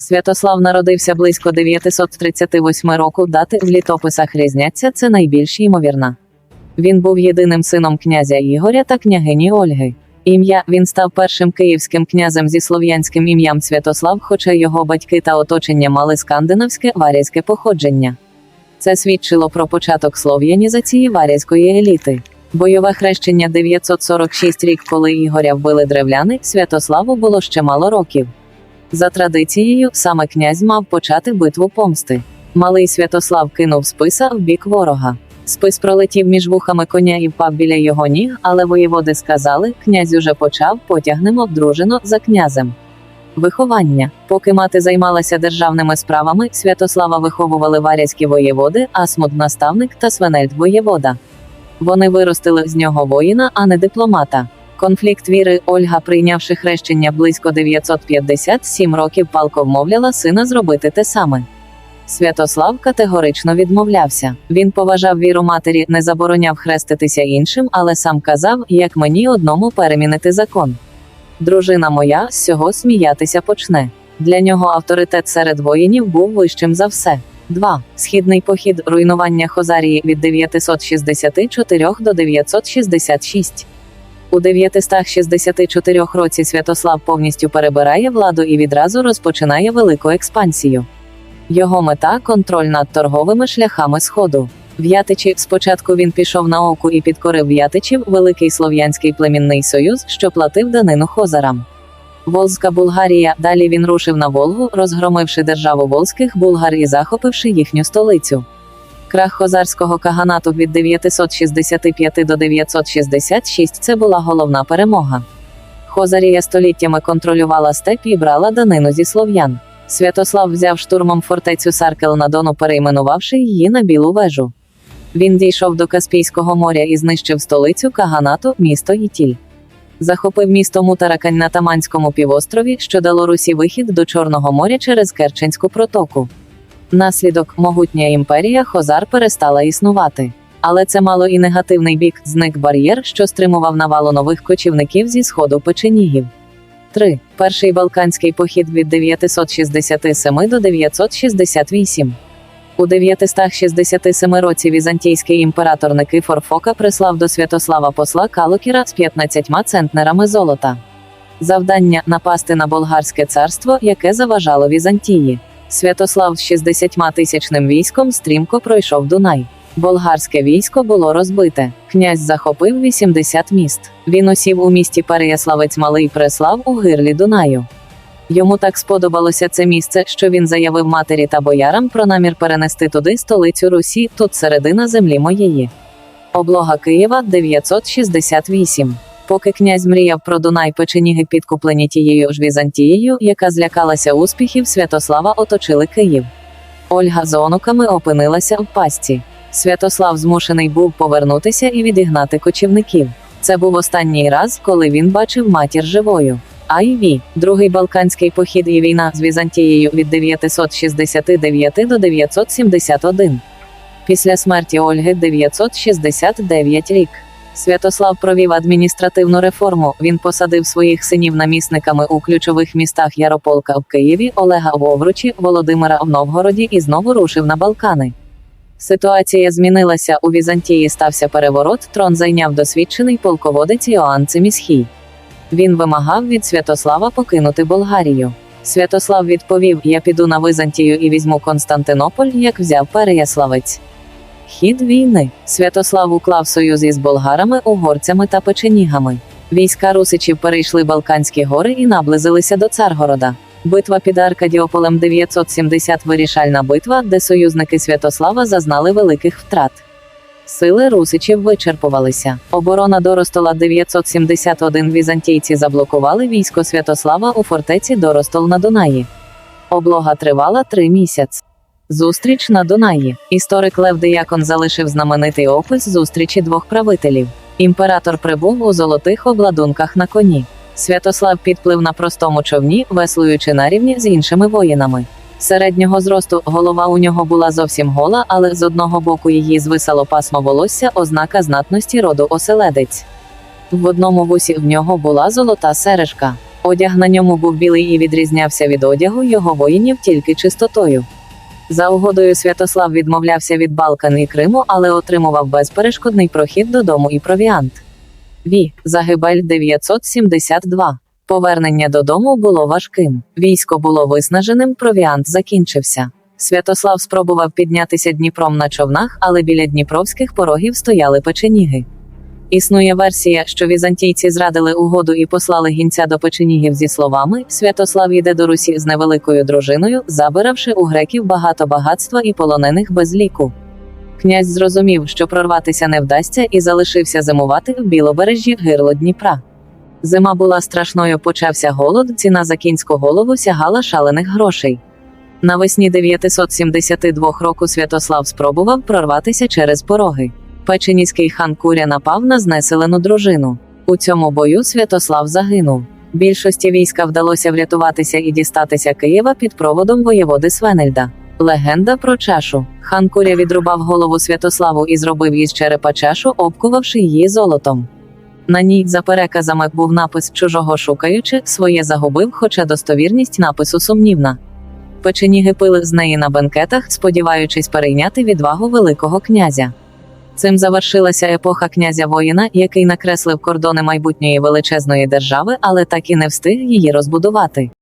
Святослав народився близько 938 року. Дати в літописах різняться, це найбільш ймовірна. Він був єдиним сином князя Ігоря та княгині Ольги. Ім'я він став першим київським князем зі слов'янським ім'ям Святослав, хоча його батьки та оточення мали скандинавське варязьке походження. Це свідчило про початок слов'янізації варязької еліти. Бойове хрещення 946 рік, коли Ігоря вбили древляни, Святославу було ще мало років. За традицією, саме князь мав почати битву помсти. Малий Святослав кинув списа в бік ворога. Спис пролетів між вухами коня і впав біля його ніг, але воєводи сказали, князь уже почав, потягнемо дружину за князем. Виховання. Поки мати займалася державними справами, Святослава виховували варязькі воєводи, Асмуд наставник та Свенельд воєвода. Вони виростили з нього воїна, а не дипломата. Конфлікт віри Ольга, прийнявши хрещення близько 957 років, палко вмовляла сина зробити те саме. Святослав категорично відмовлявся. Він поважав віру матері, не забороняв хреститися іншим, але сам казав, як мені одному перемінити закон. Дружина моя з цього сміятися почне. Для нього авторитет серед воїнів був вищим за все. 2. Східний похід руйнування Хозарії від 964 до 966. У 964 році Святослав повністю перебирає владу і відразу розпочинає велику експансію. Його мета контроль над торговими шляхами Сходу. В'ятичі спочатку він пішов на оку і підкорив в'ятичів, великий слов'янський племінний союз, що платив данину хозарам. Волзька Булгарія. Далі він рушив на Волгу, розгромивши державу волзьких булгар і захопивши їхню столицю. Крах хозарського каганату від 965 до 966 це була головна перемога. Хозарія століттями контролювала степ і брала данину зі слов'ян. Святослав взяв штурмом фортецю Саркел на Дону, перейменувавши її на Білу вежу. Він дійшов до Каспійського моря і знищив столицю Каганату, місто Ітіль. Захопив місто Мутаракань на Таманському півострові, що дало Русі вихід до Чорного моря через Керченську протоку. Наслідок могутня імперія Хозар перестала існувати. Але це мало і негативний бік зник бар'єр, що стримував навалу нових кочівників зі сходу печенігів. 3. Перший Балканський похід від 967 до 968. У 967 році візантійський імператор Никифор Фока прислав до Святослава посла Калокіра з 15 центнерами золота. Завдання напасти на болгарське царство, яке заважало Візантії. Святослав з 60 тисячним військом стрімко пройшов Дунай. Болгарське військо було розбите. Князь захопив 80 міст. Він осів у місті Переяславець Малий Преслав у гирлі Дунаю. Йому так сподобалося це місце, що він заявив матері та боярам про намір перенести туди столицю Русі, тут середина землі моєї. Облога Києва 968. Поки князь мріяв про Дунай печеніги підкуплені тією ж Візантією, яка злякалася успіхів, Святослава оточили Київ. Ольга з онуками опинилася в пастці. Святослав змушений був повернутися і відігнати кочівників. Це був останній раз, коли він бачив матір живою. Айві, другий Балканський похід і війна з Візантією від 969 до 971. Після смерті Ольги 969 рік. Святослав провів адміністративну реформу. Він посадив своїх синів намісниками у ключових містах Ярополка в Києві, Олега в Овручі, Володимира в Новгороді і знову рушив на Балкани. Ситуація змінилася. У Візантії стався переворот. Трон зайняв досвідчений полководець Йоанн Цимісхій. Він вимагав від Святослава покинути Болгарію. Святослав відповів: Я піду на Византію і візьму Константинополь, як взяв Переяславець. Хід війни. Святослав уклав союз із болгарами, угорцями та печенігами. Війська русичів перейшли Балканські гори і наблизилися до Царгорода. Битва під Аркадіополем 970 вирішальна битва, де союзники Святослава зазнали великих втрат. Сили русичів вичерпувалися. Оборона Доростола 971 візантійці заблокували військо Святослава у фортеці Доростол на Дунаї. Облога тривала три місяці. Зустріч на Дунаї. Історик Лев Деякон залишив знаменитий опис зустрічі двох правителів. Імператор прибув у золотих обладунках на коні. Святослав підплив на простому човні, веслуючи на рівні з іншими воїнами. Середнього зросту голова у нього була зовсім гола, але з одного боку її звисало пасмо волосся, ознака знатності роду оселедець. В одному вусі в нього була золота сережка. Одяг на ньому був білий і відрізнявся від одягу його воїнів тільки чистотою. За угодою Святослав відмовлявся від Балкан і Криму, але отримував безперешкодний прохід додому і провіант. Ві. Загибель 972. Повернення додому було важким. Військо було виснаженим, провіант закінчився. Святослав спробував піднятися Дніпром на човнах, але біля дніпровських порогів стояли печеніги. Існує версія, що візантійці зрадили угоду і послали гінця до печенігів зі словами Святослав йде до Русі з невеликою дружиною, забиравши у греків багато багатства і полонених без ліку. Князь зрозумів, що прорватися не вдасться, і залишився зимувати в білобережжі гирло Дніпра. Зима була страшною, почався голод, ціна за кінську голову сягала шалених грошей. Навесні 972 року Святослав спробував прорватися через пороги. Печеніський хан Куря напав на знеселену дружину. У цьому бою Святослав загинув. Більшості війська вдалося врятуватися і дістатися Києва під проводом воєводи Свенельда. Легенда про чашу. Хан Куря відрубав голову Святославу і зробив із черепа чашу, обкувавши її золотом. На ній, за переказами, був напис чужого шукаючи, своє загубив, хоча достовірність напису сумнівна. Печеніги пили з неї на бенкетах, сподіваючись перейняти відвагу Великого князя. Цим завершилася епоха князя воїна, який накреслив кордони майбутньої величезної держави, але так і не встиг її розбудувати.